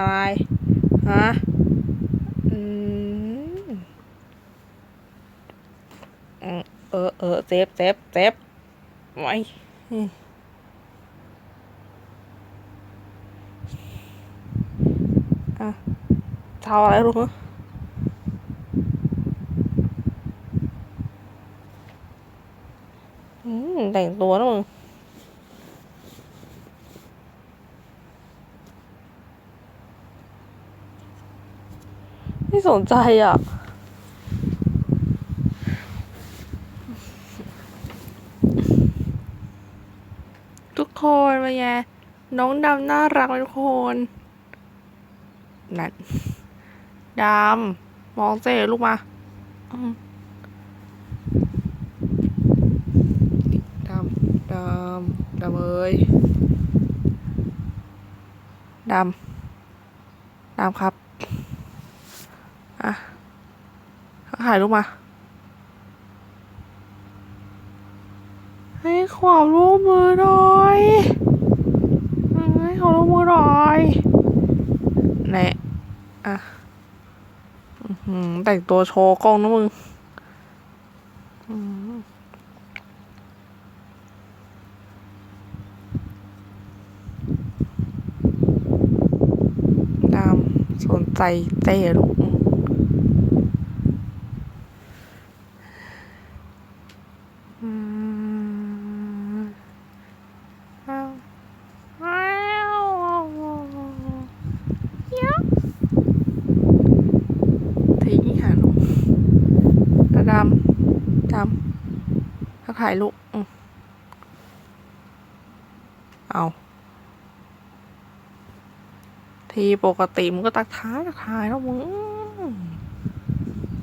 อะไรฮะอืมเออเออเซฟเซฟเซฟไว้อะเท่าอะไรลูกฮะอืมแต่งตัวนะมึง ไม่สนใจอะ ทุกคนมาแย่น้องดำน่ารักทุกคนนั่นดำมองเจ๊ลูกมาดำดำดำเอ้ยดำดำครับ อะถ่ายรูปมา ให้ความร่วมมือหน่อยให้ความร่วมมือหน่อยแน่อะแต่งตัวโชว์กล้องนะมึงอืมตามสนใจเต้ลูก ทิ้งหาลูกแล้วดำดำถ้าถ่ายลูกอืมเอาทีปกติมึงก็ตักท้ายตักท้ายแล้วมึง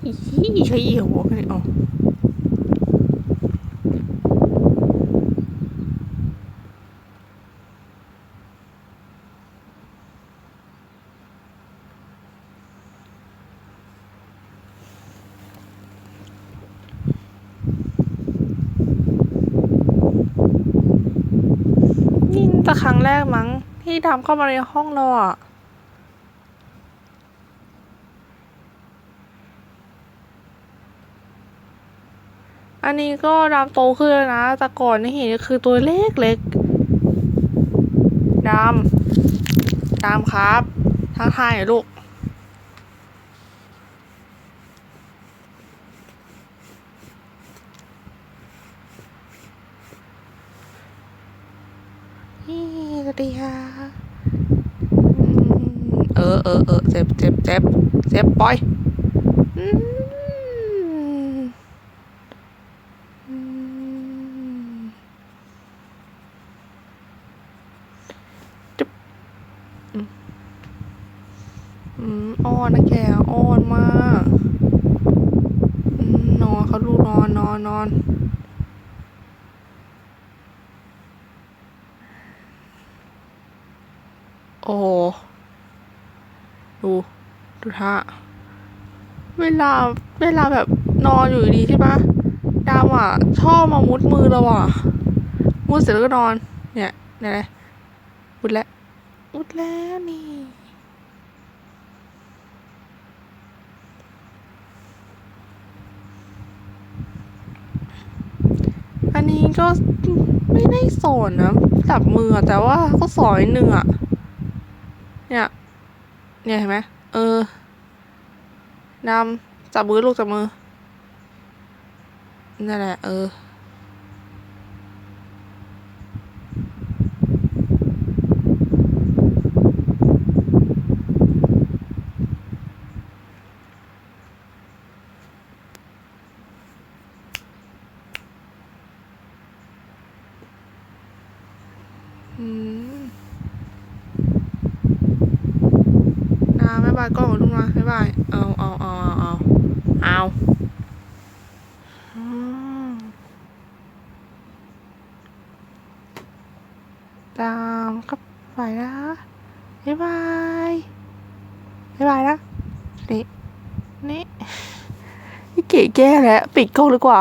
อีใช่เหี่ยววะเนี่ยอานี่จะครั้งแรกมั้งที่ดำเข้ามาในห้องเราอะ อันนี้ก็ดำโตขึ้นแล้วนะ แต่ก่อนนี่เห็นคือตัวเล็กเล็กดำดำครับ ทักทายหน่อยลูก นี่สวัสดีค่ะอืมเออเออเออเจ็บเจ็บเจ็บเจ็บปล่อยอืมอืมจึ๊บอืมอืม อ้อนนะแกอ้อนมากนอนเขาดูนอนนอนนอนโอ้ดูดูท่าเวลาเวลาแบบนอนอยู่ดีใช่ปะดาวอะชอบมามุดมือเราอะ มุดเสร็จแล้วก็นอน เนี่ยเนี่ยมุดแล้วมุดแล้วนี่ อันนี้ ก็ไม่ได้สอนนะจับมือแต่ว่าก็สอนนิดนึงอะเนี่ย เนี่ยเห็นไหมเออนำจับมือลูกจับมือนั่นแหละเออม อ่า บ๊ายบายกล้องของลุงมาบ๊ายบายเอาเอาเอาเอาเอาเอาอืมตามครับไปนะบ๊ายบายบ๊ายบายนะนี่นี่นี่เก๋แก้แล้วปิดกล้องดีกว่า